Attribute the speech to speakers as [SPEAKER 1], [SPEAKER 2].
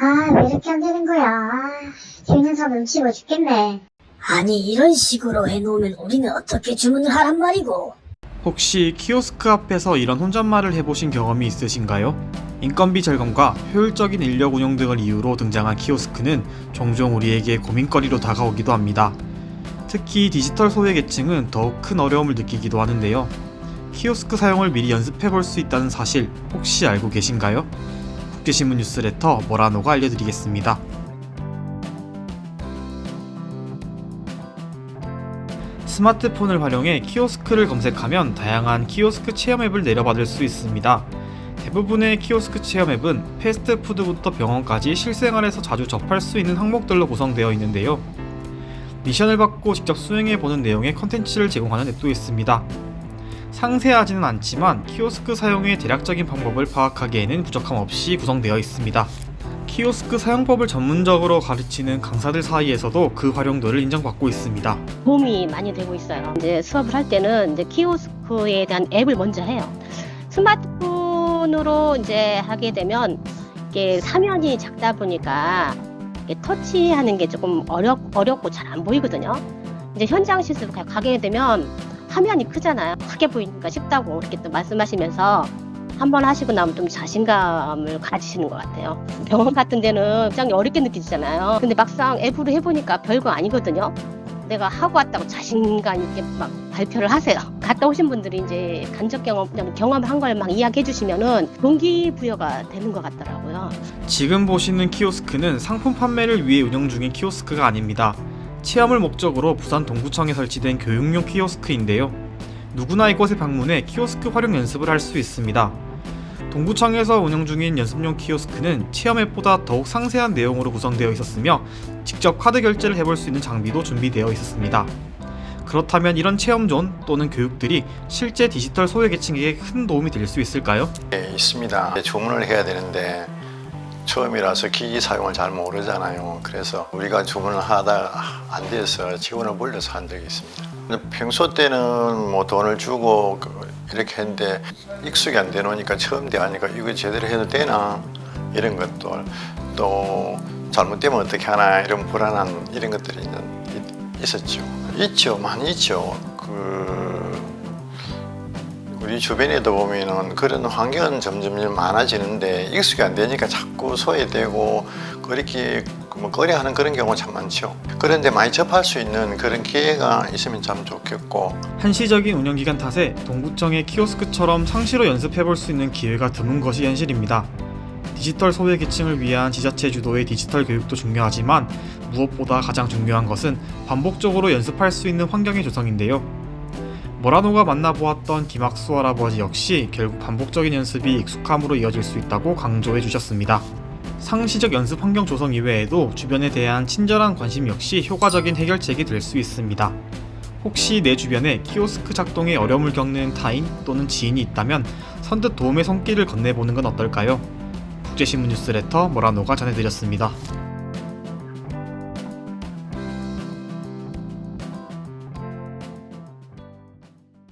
[SPEAKER 1] 아, 왜 이렇게 안 되는 거야. 아, 뒤 녀석 눈치 못 죽겠네.
[SPEAKER 2] 아니 이런 식으로 해놓으면 우리는 어떻게 주문을 하란 말이고
[SPEAKER 3] 혹시 키오스크 앞에서 이런 혼잣말을 해보신 경험이 있으신가요? 인건비 절감과 효율적인 인력 운영 등을 이유로 등장한 키오스크는 종종 우리에게 고민거리로 다가오기도 합니다. 특히 디지털 소외계층은 더욱 큰 어려움을 느끼기도 하는데요. 키오스크 사용을 미리 연습해 볼 수 있다는 사실 혹시 알고 계신가요? 국제신문 뉴스레터 모라노가 알려드리겠습니다. 스마트폰을 활용해 키오스크를 검색하면 다양한 키오스크 체험 앱을 내려받을 수 있습니다. 대부분의 키오스크 체험 앱은 패스트푸드부터 병원까지 실생활에서 자주 접할 수 있는 항목들로 구성되어 있는데요. 미션을 받고 직접 수행해 보는 내용의 컨텐츠를 제공하는 앱도 있습니다. 상세하지는 않지만 키오스크 사용의 대략적인 방법을 파악하기에는 부족함 없이 구성되어 있습니다. 키오스크 사용법을 전문적으로 가르치는 강사들 사이에서도 그 활용도를 인정받고 있습니다.
[SPEAKER 4] 도움이 많이 되고 있어요. 이제 수업을 할 때는 이제 키오스크에 대한 앱을 먼저 해요. 스마트폰으로 이제 하게 되면 이게 화면이 작다 보니까 터치하는 게 조금 어렵, 어렵고 잘 안 보이거든요. 이제 현장 실습 가- 가게 되면 화면이 크잖아요. 크게 보이니까 쉽다고 이렇게 또 말씀하시면서 한번 하시고 나면 좀 자신감을 가지시는 것 같아요. 병원 같은 데는 굉장히 어렵게 느껴지잖아요. 근데 막상 앱으로 해보니까 별거 아니거든요. 내가 하고 왔다고 자신감 있게 막 발표를 하세요. 갔다 오신 분들이 이제 간접 경험, 그냥 경험한 걸 막 이야기해 주시면은 동기부여가 되는 것 같더라고요.
[SPEAKER 3] 지금 보시는 키오스크는 상품 판매를 위해 운영 중인 키오스크가 아닙니다. 체험을 목적으로 부산 동구청에 설치된 교육용 키오스크인데요. 누구나 이곳에 방문해 키오스크 활용 연습을 할 수 있습니다. 동구청에서 운영 중인 연습용 키오스크는 체험 앱보다 더욱 상세한 내용으로 구성되어 있었으며 직접 카드 결제를 해볼 수 있는 장비도 준비되어 있었습니다. 그렇다면 이런 체험존 또는 교육들이 실제 디지털 소외계층에게 큰 도움이 될 수 있을까요?
[SPEAKER 5] 예, 있습니다. 주문을 해야 되는데 처음이라서 기기 사용을 잘 모르잖아요. 그래서 우리가 주문을 하다 안 돼서 지원을 몰려서 한 적이 있습니다. 근데 평소 때는 뭐 돈을 주고 그 이렇게 했는데 익숙이 안 되노니까 처음 대하니까 이거 제대로 해도 되나 이런 것들 또 잘못되면 어떻게 하나 이런 불안한 이런 것들이 있- 있었죠. 있죠, 많이 있죠. 그 우리 주변에도 보면은 그런 환경은 점점 많아지는데 익숙이 안 되니까 자꾸 소외되고 그렇게 뭐 거래하는 그런 경우가 참 많죠. 그런데 많이 접할 수 있는 그런 기회가 있으면 참 좋겠고
[SPEAKER 3] 한시적인 운영기간 탓에 동구청의 키오스크처럼 상시로 연습해볼 수 있는 기회가 드문 것이 현실입니다. 디지털 소외 계층을 위한 지자체 주도의 디지털 교육도 중요하지만 무엇보다 가장 중요한 것은 반복적으로 연습할 수 있는 환경의 조성인데요. 모라노가 만나보았던 김학수 할아버지 역시 결국 반복적인 연습이 익숙함으로 이어질 수 있다고 강조해 주셨습니다. 상시적 연습 환경 조성 이외에도 주변에 대한 친절한 관심 역시 효과적인 해결책이 될 수 있습니다. 혹시 내 주변에 키오스크 작동에 어려움을 겪는 타인 또는 지인이 있다면 선뜻 도움의 손길을 건네보는 건 어떨까요? 국제신문 뉴스레터 모라노가 전해드렸습니다.